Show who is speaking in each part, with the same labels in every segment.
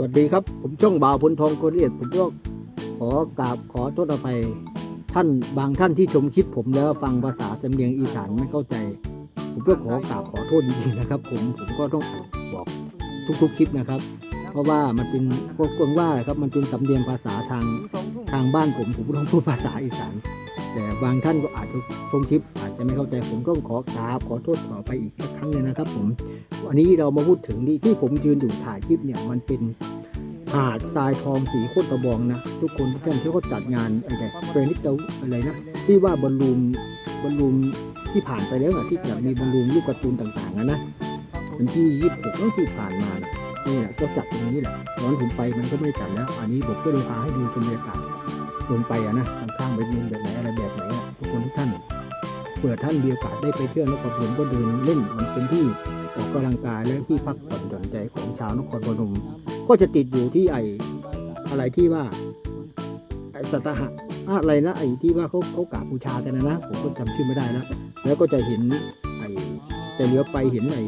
Speaker 1: วัสดีครับ ผมช่องบ่าวพลทองโคเรียดผมก็ขอกราบขอโทษอภัยท่านบางท่านที่ชมคลิปผมแล้วฟังภาษาสำเนียงอีสานไม่เข้าใจ ผมก็ขอกราบขอโทษจริงๆนะครับ ผมผมก็ต้องบอกทุกๆคลิปนะครับ เพราะว่ามันเป็นก็กวงว่าครับมันเป็นสำเนียงภาษาทางทางบ้านผมผมต้องพูดภาษาอีสานแต่บางท่านก็อาจจะชมคลิป อาจจะไม่เข้าใจผมต้องขอกราบขอโทษต่อไปอีกสักครั้งหนึงนะครับ ผมวันนี้เรามาพูดถึงที่ที่ผมยืนอยู่ถ่ายคลิปเนี่ยมันเป็น หาดทรายทองสีโคตรตะบองนะ ทุกคนทุกท่านที่เขาจัดงานอะไรเฟรนิตอะไรนะ ที่ว่าบอลลูนบอลลูนที่ผ่านไปแล้วอะที่จะมีบอลลูนรูปการ์ตูนต่างๆอะนะวันที่ยี่สิบหกที่ผ่านมานะนี่แหละก็จัดตรงนี้แหละตอนผมไปมันก็ไม่ได้จัดแล้ว อันนี้ผมก็เลยพาให้ดูชมบรรยากาศลงไปอะนะข้างๆไปมุมแบบไหนอะไรแบบไหนอะทุกคนทุกท่านเปิดท่านมีโอกาสได้ไปเที่ยวนครพนมก็เดินเล่นมันเป็นที่ออกกำลังกายและที่พักผ่อนหย่อนใจของชาวนครพนม ก็จะติดอยู่ที่ไออะไรที่ว่าไอสัตหะอะไรนะไอที่ว่าเขาเขากราบบูชากันนะนะผมก็จำชื่อไม่ได้แล้วแล้วก็จะเห็นไอ้แต่เลี้ยวไปเห็นไอ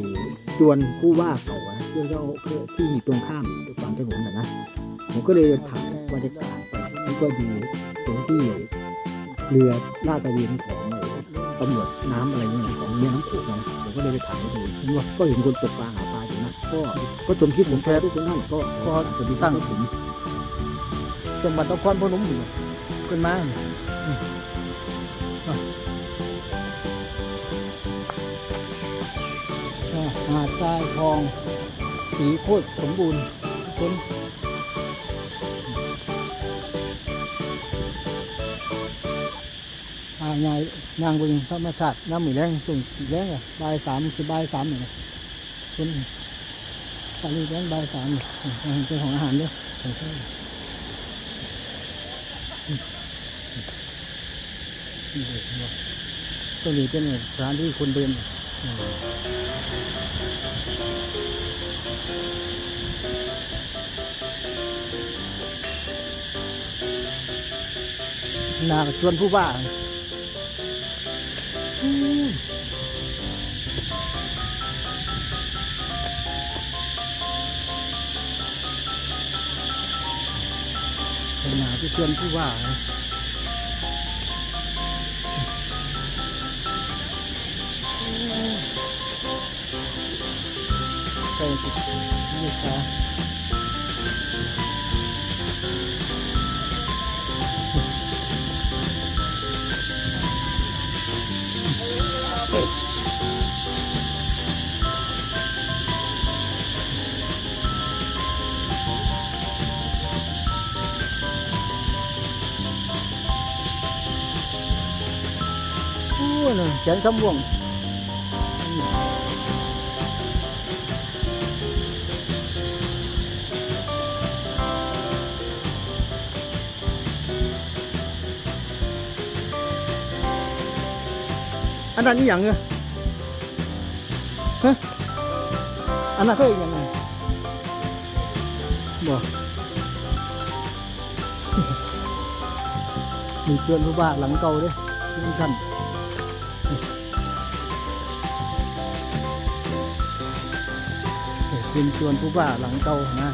Speaker 1: จวนผู้ว่าเก่าอะที่เขาที่ตรงข้ามฝั่งถนนนะนะผมก็เลยถ่ายบรรยากาศไปแล้วก็ดูตรงที่เรือลาดตะเวนของ ตำรวจน้ำอะไรเนี่ยของแม่น้ำโขงนะผมก็เลยไปถ่ายให้ดูผมว่าก็เห็นคนตกปลาหาปลาอยู่นะก็ก็ชมคลิปผมแชร์ทุกคนนั่นก็ก็สวัสดีตั้งผม
Speaker 2: จังหวัดนครพนมอยู่ขึ้นมาอ่าหาดทรายทอง สีโคตรสมบูรณ์ทุกคน อ่างายนางบนธรรมชาติน้ำหมีแรงส่งสีแรงอะบายสามคือบายสามเนี่ยคนตอนนี้แรงบายสามเนี่ยเป็นของอาหารด้วยของข้าวก็เลยเป็นสถานที่คนเดินนาชวนผู้ว่า ขนาที่เพื่อนผู้ว่านะใส่ติดนี่ครับ แขนคำม่วงอันนั้นนี่อย่างเงี้ยฮะอันนั้นก็อีกอย่างไงบอกมีเพื่อนผู้บ้าหลังเก่าด้วยทุกท่าน เป็นชวนผู้บ้าหลังเก่านะ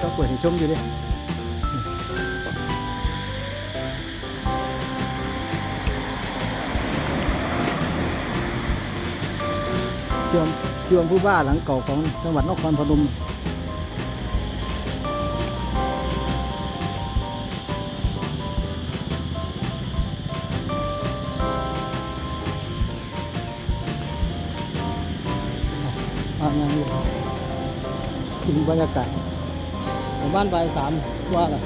Speaker 2: ก็เปิดให้ชมอยู่ดิชวนชวนผู้บ้าหลังเก่าของจังหวัดนครพนม ถึงบรรยากาศหมู่บ้านบ่ายสามว่าอะไร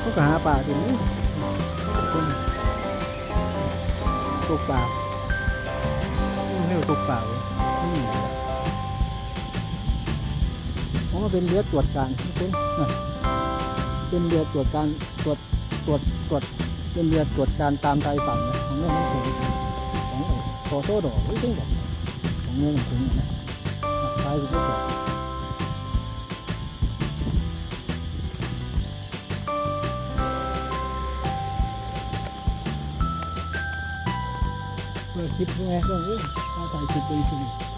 Speaker 2: เขาก็หาปลาทีนี้คนตกปลาเรียกว่ตกปลาเลยอืมเพราะว่าเป็นเรือตรวจการทุกคนเป็นเรือตรวจการตรวจ ตรวจตรวจเป็นเรือตรวจการตามชายฝั่งนะของแม่น้ำโขงของเอ่อโซโซดอกหรือซึ่งดอกของแม่น้ำโขงนะชายสุดยอดพื่อคลิปไงก็เออถ้าถ่ายคลิปไปสิ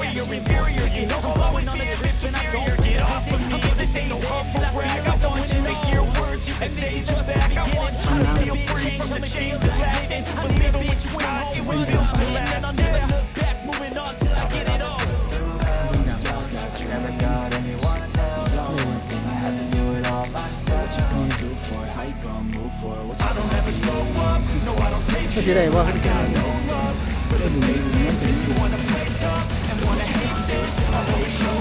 Speaker 3: You're inferior, you know I'm always on a trip and I don't get off of me. I'm this ain't no humble brag. I want you to hear words you can say just. I want you to feel free from the chains of Latin. Believe in what you got, it was built to last. I'll never look back, moving on till I get it all. Got anyone's. Y'all one thing I had to do it all myself. What you gonna do for it? How you gonna move for it? What I don't ever slow up. No, I don't take shit. I got no love, but it
Speaker 2: made me nothing. You wanna Salvation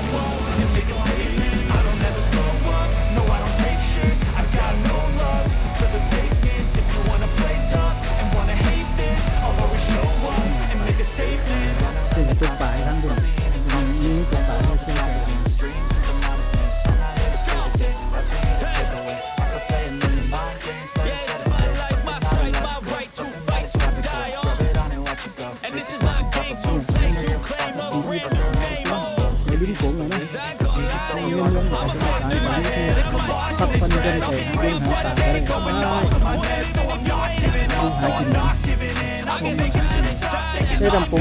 Speaker 2: คนจนใส่ทางเรื่องหาตาได้ก็ไม่ได้หากินได้ดำป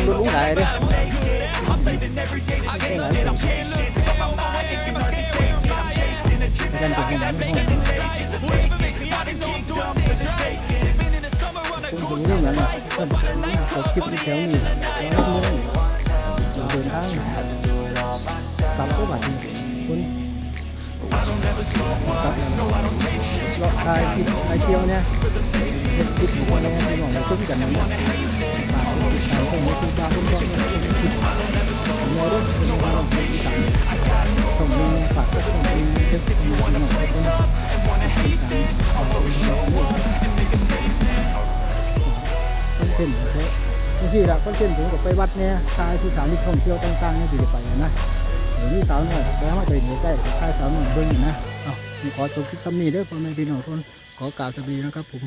Speaker 2: กลับเราถ่ายคลิปถ่ายเที่ยวเนี่ยเฮ็ดคลิปของเนี่ยที่น้องเราคุ้มกันนะฝากติดตามช่องนี้คือบ้าคุณต้องเนี่ย คลิปเนี่ยรุ่นเป็นวันที่ติดตามช่องนี้ฝากช่องนี้เช็คอยู่น้องทุกคนติดตามคอนเทนต์นะครับนี่สิละคอนเทนต์ผมกับไปวัดเนี่ยทาสานที่ท่องเที่ยวต่างๆเนี่ยสิจะเดี๋ยวนี้สาวหน่อยแล้วมาไปอยู่ใกล้ทายสาวหน่อยเบิ้งอยู่นะเอาผมขอจบคลิปคำนี้เด้อพ่อแม่พี่น้องทุกคนขอกล่าวสวัสดีนะครับผม